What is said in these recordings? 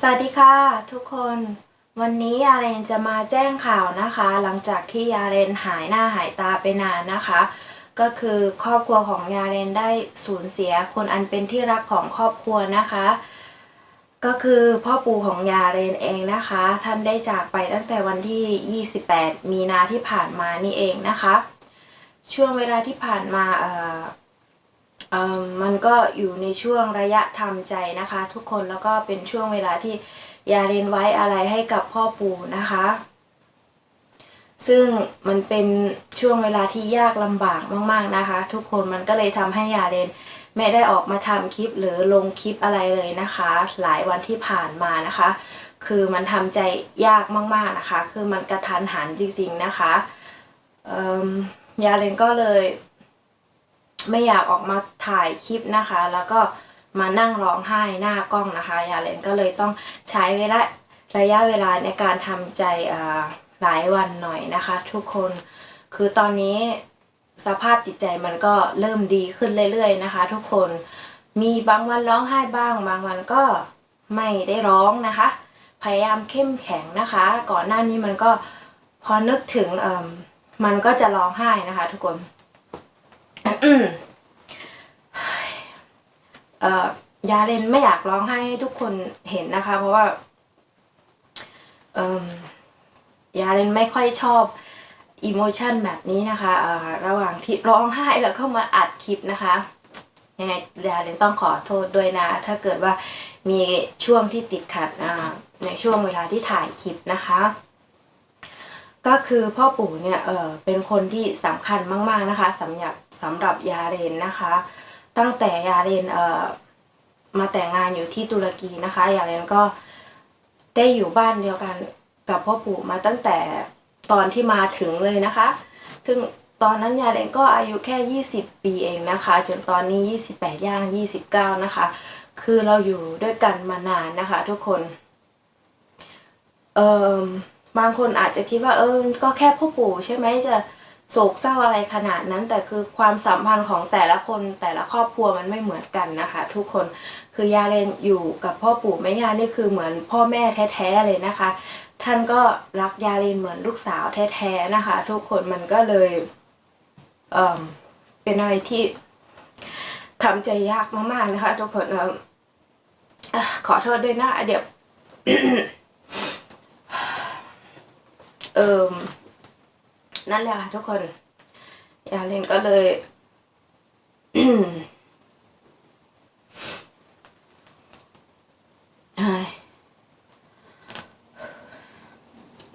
สวัสดีค่ะทุกคน วันนี้ยาเรนจะมาแจ้งข่าวนะคะ หลังจากที่ยาเรนหายหน้าหายตาไปนานนะคะ ก็คือครอบครัวของยาเรนได้สูญเสียคนอันเป็นที่รักของครอบครัวนะคะ ก็คือพ่อปู่ของยาเรนเองนะคะ ท่านได้จากไปตั้งแต่วันที่ 28 มีนาที่ผ่านมานี่เองนะคะ ช่วงเวลาที่ผ่านมาเอ่อ มันก็อยู่ในช่วงระยะทำใจนะคะ ทุกคนแล้วก็เป็นช่วงเวลาที่ยาเรนไว้อะไรให้กับพ่อปู่นะคะ ซึ่งมันเป็นช่วงเวลาที่ยากลำบากมากๆนะคะ ทุกคนมันก็เลยทำให้ยาเรนไม่ได้ออกมาทำคลิปหรือลงคลิปอะไรเลยนะคะ หลายวันที่ผ่านมานะคะ คือมันทำใจยากมากๆนะคะ คือมันกระทันหันจริงๆนะคะยาเรนก็เลย ไม่อยากออกมาถ่ายคลิปนะคะ แล้วก็มานั่งร้องไห้หน้ากล้องนะคะ ยาเลนก็เลยต้องใช้เวลาระยะเวลาในการทำใจหลายวันหน่อยนะคะ ทุกคนคือตอนนี้สภาพจิตใจมันก็เริ่มดีขึ้นเรื่อยๆนะคะ ทุกคนมีบางวันร้องไห้บ้าง บางวันก็ไม่ได้ร้องนะคะ พยายามเข้มแข็งนะคะ ก่อนหน้านี้มันก็พอนึกถึงมันก็จะร้องไห้นะคะ ทุกคน เอ่อ ยาเลนไม่อยากร้องไห้ให้ทุกคนเห็นนะคะ เพราะว่าเอ่มยาเลนไม่ค่อยชอบอิโมชันแบบนี้นะคะเออระหว่างที่ร้องไห้แล้วเข้ามาอัดคลิปนะคะยังไงยาเลนต้องขอโทษด้วยนะ ถ้าเกิดว่ามีช่วงที่ติดขัดในช่วงเวลาที่ถ่ายคลิปนะคะ ก็คือพ่อปู่เนี่ยเออเป็นคนที่สำคัญมากๆนะคะสำหรับสำหรับยาเรนนะคะ ตั้งแต่ยาเรนเออ มาแต่งงานอยู่ที่ตุรกีนะคะยาเรนก็ได้อยู่บ้านเดียวกันกับพ่อปู่มาตั้งแต่ตอนที่มาถึงเลยนะคะ ซึ่งตอนนั้นยาเรนก็อายุแค่ 20 ปีเองนะคะ จนตอนนี้ 28 ย่าง 29 นะคะ คือเราอยู่ด้วยกันมานานนะคะทุกคน เอ่อบางคนอาจจะคิดว่าเออ ก็แค่พ่อปู่ใช่ไหมจะ โศกเศร้าอะไรขนาดนั้น แต่คือความสัมพันธ์ของแต่ละคนแต่ละครอบครัวมันไม่เหมือนกันนะคะ ทุกคนคือยาเลนอยู่กับพ่อปู่แม่ย่านี่คือเหมือนพ่อแม่แท้ๆเลยนะคะ ท่านก็รักยาเลนเหมือนลูกสาวแท้ๆนะคะ ทุกคนมันก็เลยเอ่อเป็นอะไรที่ทำใจยากมากๆนะคะ ทุกคนเออขอโทษด้วยนะเดี๋ยวเอิม นั่นแหละค่ะทุกคน ยาเลนก็เลย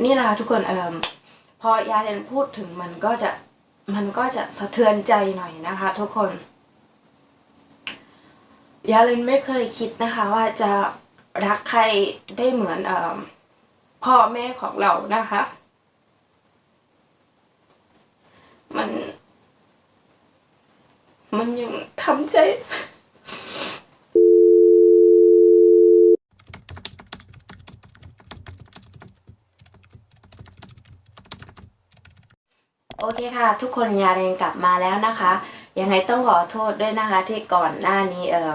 นี่แหละทุกคนเอิมพอยาเลนพูดถึงมันก็จะมันก็จะสะเทือนใจหน่อยนะคะ ทุกคน ยาเลนไม่เคยคิดนะคะ ว่าจะรักใครได้เหมือนเอมพ่อแม่ของเรานะคะ มัน มันยังทำใจโอเคค่ะ ทุกคนยาเรนกลับมาแล้วนะคะ ยังไงต้องขอโทษด้วยนะคะที่ก่อนหน้านี้เออ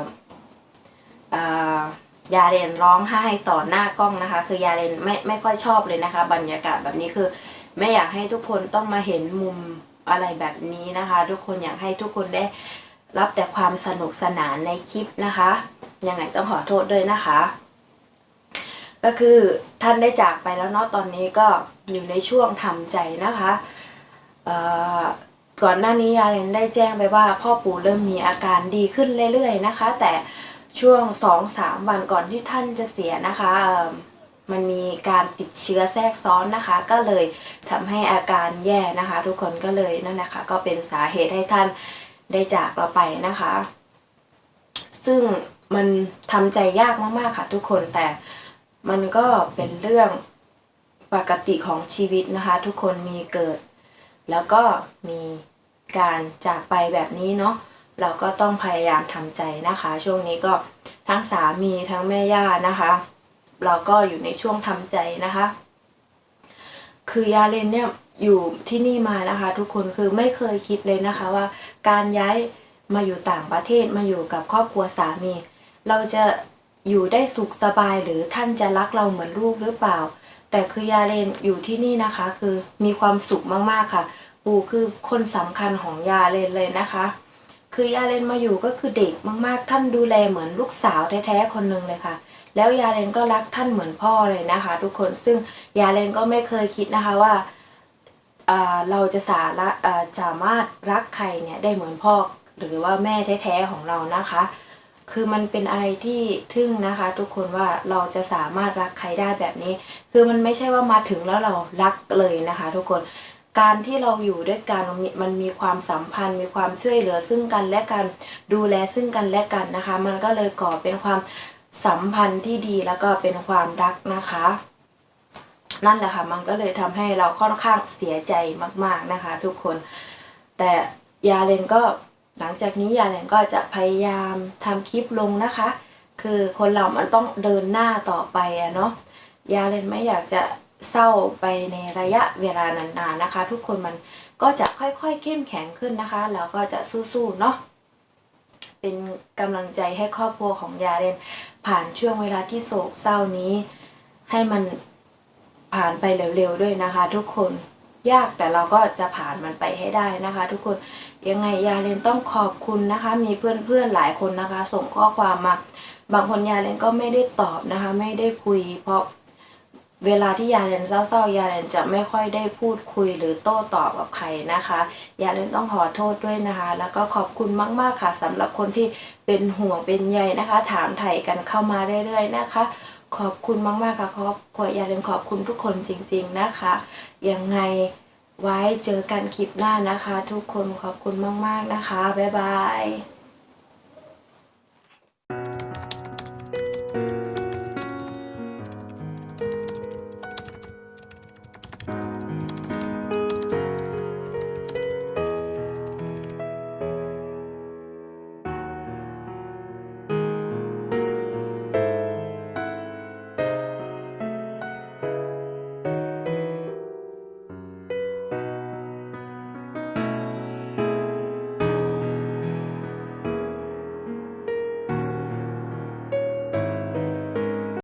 เอ่อยาเรนร้องไห้ต่อหน้ากล้องนะคะ คือยาเรนไม่ไม่ค่อยชอบเลยนะคะ บรรยากาศแบบนี้คือ ไม่อยากให้ทุกคนต้องมาเห็นมุม อะไรแบบนี้นะคะ ทุกคนอยากให้ทุกคนได้รับแต่ความสนุกสนานในคลิปนะคะยังไงต้องขอโทษด้วยนะคะ ก็คือท่านได้จากไปแล้วเนาะตอนนี้ก็อยู่ในช่วงทำใจนะคะก่อนหน้านี้ยาเรนได้แจ้งไปว่า พ่อปู่เริ่มมีอาการดีขึ้นเรื่อยๆนะคะ แต่ช่วงสองสามวันก่อนที่ท่านจะเสียนะคะ มันมีการติดเชื้อแทรกซ้อนนะคะ ก็เลยทำให้อาการแย่นะคะ ทุกคนก็เลยนั่นแหละค่ะก็เป็นสาเหตุให้ท่านได้จากเราไปนะคะ ซึ่งมันทำใจยากมากๆค่ะ ทุกคนแต่มันก็เป็นเรื่องปกติของชีวิตนะคะ ทุกคนมีเกิด แล้วก็มีการจากไปแบบนี้เนาะเราก็ต้องพยายามทำใจนะคะ ช่วงนี้ก็ทั้งสามีทั้งแม่ย่านะคะ เราก็อยู่ในช่วงทำใจนะคะ คือยาเลนเนี่ยอยู่ที่นี่มานะคะ ทุกคนคือไม่เคยคิดเลยนะคะว่า การย้ายมาอยู่ต่างประเทศมาอยู่กับครอบครัวสามี เราจะอยู่ได้สุขสบายหรือท่านจะรักเราเหมือนลูกหรือเปล่า แต่คือยาเลนอยู่ที่นี่นะคะ คือมีความสุขมากๆค่ะ ปู่คือคนสำคัญของยาเลนเลยนะคะ คือยาเลนมาอยู่ก็คือเด็กมากๆ ท่านดูแลเหมือนลูกสาวแท้ๆคนหนึ่งเลยค่ะ แล้วยาเลนก็รักท่านเหมือนพ่อเลยนะคะ ทุกคนซึ่งยาเลนก็ไม่เคยคิดนะคะว่าอ่าเราจะสาระาสามารถรักใครเนี่ยได้เหมือนพ่อหรือว่าแม่แท้ๆของเรานะคะ คือมันเป็นอะไรที่ทึ่งนะคะ ทุกคนว่าเราจะสามารถรักใครได้แบบนี้ คือมันไม่ใช่ว่ามาถึงแล้วเรารักเลยนะคะ ทุกคน การที่เราอยู่ด้วยกันมันมีความสัมพันธ์ มีความช่วยเหลือซึ่งกันและกันดูแลซึ่งกันและกันนะคะ มันก็เลยก่อเป็นความสัมพันธ์ที่ดีแล้วก็เป็นความรักนะคะ นั่นแหละค่ะมันก็เลยทำให้เราค่อนข้างเสียใจมาก ๆนะคะ ทุกคน แต่ยาเลนก็หลังจากนี้ยาเลนก็จะพยายามทำคลิปลงนะคะ คือคนเรามันต้องเดินหน้าต่อไปอะเนาะยาเลนไม่อยากจะ เศร้าไปในระยะเวลานานๆนะคะ ทุกคนมันก็จะค่อยๆเข้มแข็งขึ้นนะคะแล้วก็จะสู้ๆเนาะเป็นกำลังใจให้ครอบครัวของยาเลนผ่านช่วงเวลาที่โศกเศร้านี้ ให้มันผ่านไปเร็วๆด้วยนะคะ ทุกคนยากแต่เราก็จะผ่านมันไปให้ได้นะคะ ทุกคนยังไงยาเลนต้องขอบคุณนะคะ มีเพื่อนๆหลายคนนะคะ ส่งข้อความมา บางคนยาเลนก็ไม่ได้ตอบนะคะ ไม่ได้คุยเพราะ เวลาที่ยาเลนเศร้าๆ ยาเลนจะไม่ค่อยได้พูดคุยหรือโต้ตอบกับใครนะคะ ยาเลนต้องขอโทษด้วยนะคะ แล้วก็ขอบคุณมากๆค่ะสำหรับคนที่เป็นห่วงเป็นใยนะคะ ถามไถ่กันเข้ามาเรื่อยๆนะคะ ขอบคุณมากๆค่ะครอบครัวยาเลนขอบคุณทุกคนจริง ๆนะคะ ยังไงไว้เจอกันคลิปหน้านะคะ ทุกคนขอบคุณมากๆนะคะบ๊ายบาย